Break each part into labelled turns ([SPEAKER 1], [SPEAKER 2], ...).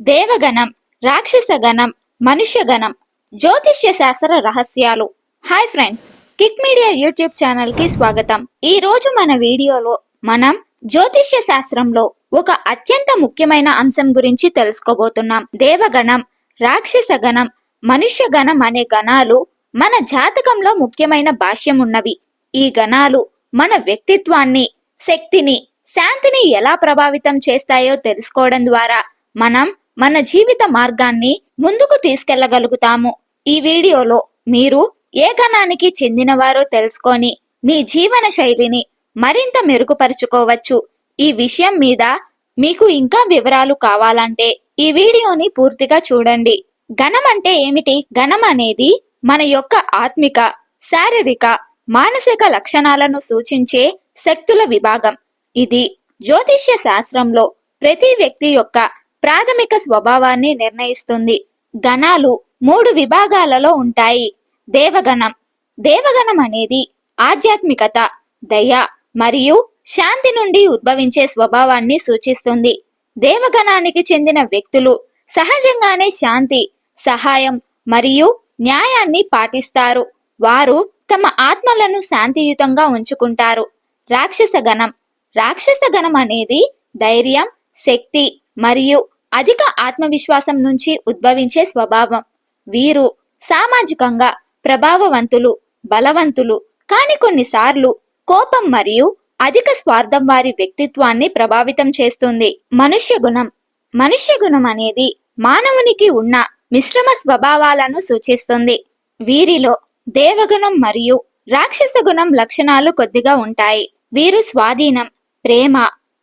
[SPEAKER 1] దేవగణం రాక్షసగణం మనుష్యగణం జ్యోతిష్య శాస్త్ర రహస్యాలు. Hi friends Kick Media YouTube ఛానల్కి స్వాగతం. ఈ రోజు మన వీడియోలో మనం జ్యోతిష్య శాస్త్రంలో ఒక అత్యంత ముఖ్యమైన అంశం గురించి తెలుసుకోబోతున్నాం. దేవగణం రాక్షసగణం మనుష్యగణం అనే గణాలు మన జాతకంలో ముఖ్యమైన భాష్యం ఉన్నవి. ఈ గణాలు మన వ్యక్తిత్వాన్ని శక్తిని శాంతిని ఎలా ప్రభావితం చేస్తాయో తెలుసుకోవడం ద్వారా మనం మన జీవిత మార్గాన్ని ముందుకు తీసుకెళ్ళగలుగుతాము. ఈ వీడియోలో మీరు ఏ గణానికి చెందినవారో తెలుసుకొని మీ జీవన శైలిని మరింత మెరుగుపరుచుకోవచ్చు. ఈ విషయం మీద మీకు ఇంకా వివరాలు కావాలంటే ఈ వీడియోని పూర్తిగా చూడండి. గణం అంటే ఏమిటి? గణం అనేది మన యొక్క ఆత్మిక శారీరక మానసిక లక్షణాలను సూచించే శక్తుల విభాగం. ఇది జ్యోతిష్య శాస్త్రంలో ప్రతి వ్యక్తి యొక్క ప్రాథమిక స్వభావాన్ని నిర్ణయిస్తుంది. గణాలు మూడు విభాగాలలో ఉంటాయి. దేవగణం. దేవగణం అనేది ఆధ్యాత్మికత దయ మరియు శాంతి నుండి ఉద్భవించే స్వభావాన్ని సూచిస్తుంది. దేవగణానికి చెందిన వ్యక్తులు సహజంగానే శాంతి సహాయం మరియు న్యాయాన్ని పాటిస్తారు. వారు తమ ఆత్మలను శాంతియుతంగా ఉంచుకుంటారు. రాక్షస గణం. రాక్షస గణం అనేది ధైర్యం శక్తి మరియు అధిక ఆత్మవిశ్వాసం నుంచి ఉద్భవించే స్వభావం. వీరు సామాజికంగా ప్రభావవంతులు బలవంతులు కాని కొన్నిసార్లు కోపం మరియు అధిక స్వార్థం వారి వ్యక్తిత్వాన్ని ప్రభావితం చేస్తుంది. మనుష్య గుణం. మనుష్య గుణం అనేది మానవునికి ఉన్న మిశ్రమ స్వభావాలను సూచిస్తుంది. వీరిలో దేవగుణం మరియు రాక్షస గుణం లక్షణాలు కొద్దిగా ఉంటాయి. వీరు స్వాధీనం ప్రేమ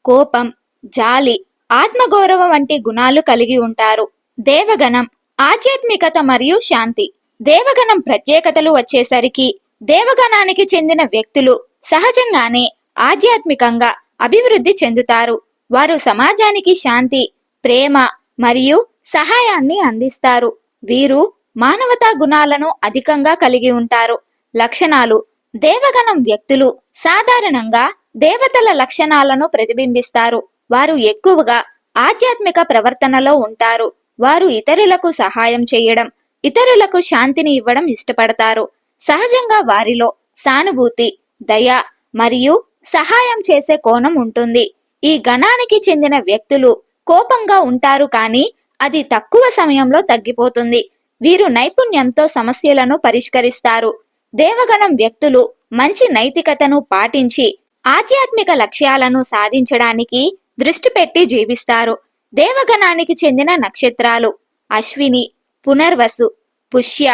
[SPEAKER 1] కోపం జాలి ఆత్మగౌరవం వంటి గుణాలు కలిగి ఉంటారు. దేవగణం ఆధ్యాత్మికత మరియు శాంతి. దేవగణం ప్రత్యేకతలు వచ్చేసరికి దేవగణానికి చెందిన వ్యక్తులు సహజంగానే ఆధ్యాత్మికంగా అభివృద్ధి చెందుతారు. వారు సమాజానికి శాంతి ప్రేమ మరియు సహాయాన్ని అందిస్తారు. వీరు మానవతా గుణాలను అధికంగా కలిగి ఉంటారు. లక్షణాలు దేవగణం వ్యక్తులు సాధారణంగా దేవతల లక్షణాలను ప్రతిబింబిస్తారు. వారు ఎక్కువగా ఆధ్యాత్మిక ప్రవర్తనలో ఉంటారు. వారు ఇతరులకు సహాయం చేయడం ఇతరులకు శాంతిని ఇవ్వడం ఇష్టపడతారు. సహజంగా వారిలో సానుభూతి దయ మరియు సహాయం చేసే కోణం ఉంటుంది. ఈ గణానికి చెందిన వ్యక్తులు కోపంగా ఉంటారు కానీ అది తక్కువ సమయంలో తగ్గిపోతుంది. వీరు నైపుణ్యంతో సమస్యలను పరిష్కరిస్తారు. దేవగణం వ్యక్తులు మంచి నైతికతను పాటించి ఆధ్యాత్మిక లక్ష్యాలను సాధించడానికి దృష్టి పెట్టి జీవిస్తారు. దేవగణానికి చెందిన నక్షత్రాలు అశ్విని పునర్వసు పుష్య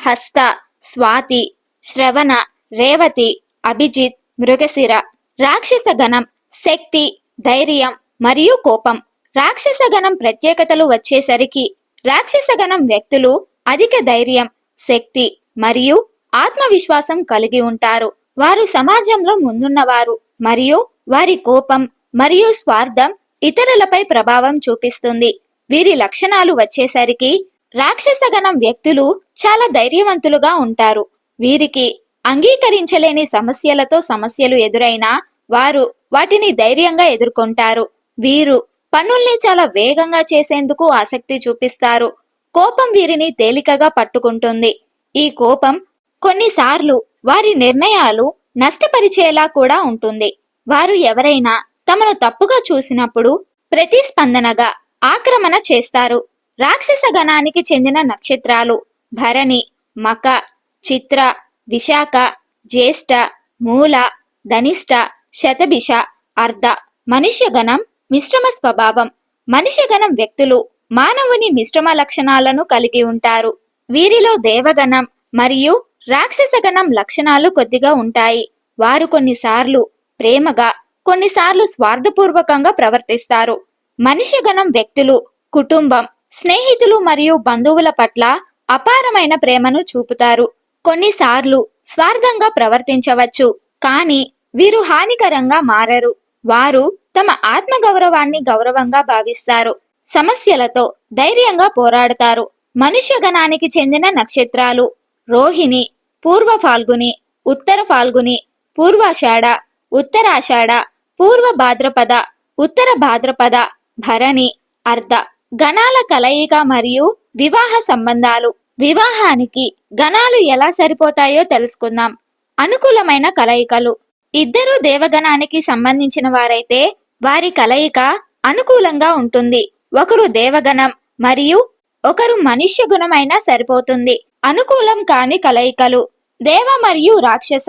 [SPEAKER 1] హస్త స్వాతి శ్రవణ రేవతి అభిజిత్ మృగశిర రాక్షస గణం శక్తి ధైర్యం మరియు కోపం. రాక్షస గణం ప్రత్యేకతలు వచ్చేసరికి రాక్షస గణం వ్యక్తులు అధిక ధైర్యం శక్తి మరియు ఆత్మవిశ్వాసం కలిగి ఉంటారు. వారు సమాజంలో ముందున్నవారు మరియు వారి కోపం మరియు స్వార్థం ఇతరులపై ప్రభావం చూపిస్తుంది. వీరి లక్షణాలు వచ్చేసరికి రాక్షసగణం వ్యక్తులు చాలా ధైర్యవంతులుగా ఉంటారు. వీరికి అంగీకరించలేని సమస్యలతో సమస్యలు ఎదురైనా వారు వాటిని ధైర్యంగా ఎదుర్కొంటారు. వీరు పనుల్ని చాలా వేగంగా చేసేందుకు ఆసక్తి చూపిస్తారు. కోపం వీరిని తేలికగా పట్టుకుంటుంది. ఈ కోపం కొన్నిసార్లు వారి నిర్ణయాలు నష్టపరిచేలా కూడా ఉంటుంది. వారు ఎవరైనా తమను తప్పుగా చూసినప్పుడు ప్రతిస్పందనగా ఆక్రమణ చేస్తారు. రాక్షస గణానికి చెందిన నక్షత్రాలు భరణి మక చిత్ర విశాఖ జ్యేష్ఠ మూల ధనిష్ట శతభిష అర్ధ. మనుష్యగణం మిశ్రమ స్వభావం. మనుష్యగణం వ్యక్తులు మానవుని మిశ్రమ లక్షణాలను కలిగి ఉంటారు. వీరిలో దేవగణం మరియు రాక్షసగణం లక్షణాలు కొద్దిగా ఉంటాయి. వారు కొన్నిసార్లు ప్రేమగా కొన్నిసార్లు స్వార్థపూర్వకంగా ప్రవర్తిస్తారు. మనిషి గణం వ్యక్తులు కుటుంబం స్నేహితులు మరియు బంధువుల పట్ల అపారమైన ప్రేమను చూపుతారు. కొన్నిసార్లు స్వార్థంగా ప్రవర్తించవచ్చు కానీ వీరు హానికరంగా మారరు. వారు తమ ఆత్మగౌరవాన్ని గౌరవంగా భావిస్తారు. సమస్యలతో ధైర్యంగా పోరాడతారు. మనుష్య గణానికి చెందిన నక్షత్రాలు రోహిణి పూర్వ ఫాల్గుని ఉత్తర ఫాల్గుని పూర్వాషాఢ ఉత్తరాషాఢ పూర్వ భాద్రపద ఉత్తర భాద్రపద భరణి అర్ధ గణాల కలయిక మరియు వివాహ సంబంధాలు. వివాహానికి గణాలు ఎలా సరిపోతాయో తెలుసుకుందాం. అనుకూలమైన కలయికలు. ఇద్దరు దేవగణానికి సంబంధించిన వారైతే వారి కలయిక అనుకూలంగా ఉంటుంది. ఒకరు దేవగణం మరియు ఒకరు మనుష్య గుణమైనా సరిపోతుంది. అనుకూలం కాని కలయికలు. దేవ మరియు రాక్షస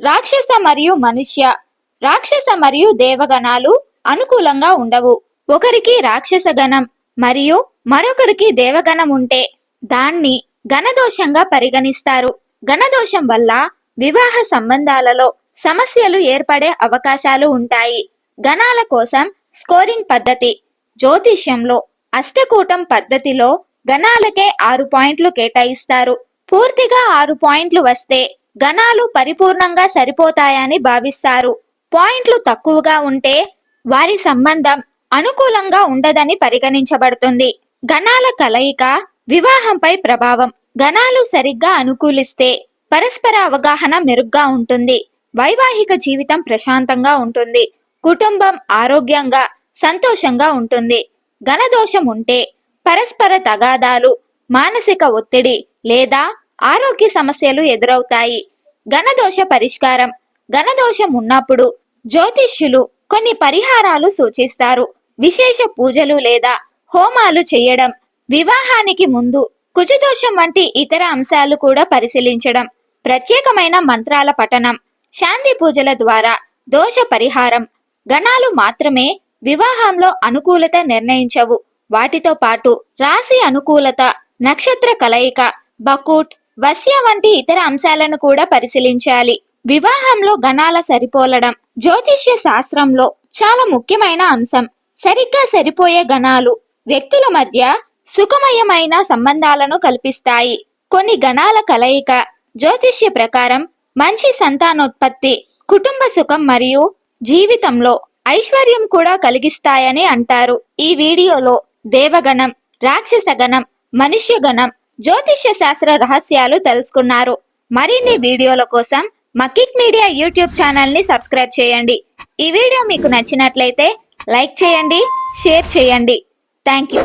[SPEAKER 1] రాక్షస మరియు మనుష్య. రాక్షస మరియు దేవగణాలు అనుకూలంగా ఉండవు. ఒకరికి రాక్షస గణం మరియు మరొకరికి దేవగణం ఉంటే దాన్ని గణదోషంగా పరిగణిస్తారు. గణదోషం వల్ల వివాహ సంబంధాలలో సమస్యలు ఏర్పడే అవకాశాలు ఉంటాయి. గణాల కోసం స్కోరింగ్ పద్ధతి జ్యోతిష్యంలో అష్టకూటం పద్ధతిలో గణాలకే ఆరు పాయింట్లు కేటాయిస్తారు. పూర్తిగా ఆరు పాయింట్లు వస్తే గణాలు పరిపూర్ణంగా సరిపోతాయని భావిస్తారు. పాయింట్లు తక్కువగా ఉంటే వారి సంబంధం అనుకూలంగా ఉండదని పరిగణించబడుతుంది. గణాల కలయిక వివాహంపై ప్రభావం. గణాలు సరిగ్గా అనుకూలిస్తే పరస్పర అవగాహన మెరుగ్గా ఉంటుంది. వైవాహిక జీవితం ప్రశాంతంగా ఉంటుంది. కుటుంబం ఆరోగ్యంగా సంతోషంగా ఉంటుంది. గణదోషం ఉంటే పరస్పర తగాదాలు మానసిక ఒత్తిడి లేదా ఆరోగ్య సమస్యలు ఎదురవుతాయి. గణదోష పరిష్కారం ఘనదోషం ఉన్నప్పుడు జ్యోతిష్యులు కొన్ని పరిహారాలు సూచిస్తారు. విశేష పూజలు లేదా హోమాలు చేయడం వివాహానికి ముందు కుజదోషం వంటి ఇతర అంశాలు కూడా పరిశీలించడం ప్రత్యేకమైన మంత్రాల పఠనం శాంతి పూజల ద్వారా దోష పరిహారం గణాలు మాత్రమే వివాహంలో అనుకూలత నిర్ణయించవు. వాటితో పాటు రాశి అనుకూలత నక్షత్ర కలయిక బకూట్ వస్య వంటి ఇతర అంశాలను కూడా పరిశీలించాలి. వివాహంలో గణాల సరిపోలడం జ్యోతిష్య శాస్త్రంలో చాలా ముఖ్యమైన అంశం. సరిగ్గా సరిపోయే గణాలు వ్యక్తుల మధ్య సుఖమయమైన సంబంధాలను కల్పిస్తాయి. కొన్ని గణాల కలయిక జ్యోతిష్య ప్రకారం మంచి సంతానోత్పత్తి కుటుంబ సుఖం మరియు జీవితంలో ఐశ్వర్యం కూడా కలిగిస్తాయని అంటారు. ఈ వీడియోలో దేవగణం రాక్షస గణం మనుష్య గణం జ్యోతిష్య శాస్త్ర రహస్యాలు తెలుసుకున్నారు. మరిన్ని వీడియోల కోసం మకిక్ మీడియా యూట్యూబ్ ఛానల్ని సబ్స్క్రైబ్ చేయండి. ఈ వీడియో మీకు నచ్చినట్లయితే లైక్ చేయండి షేర్ చేయండి. Thank you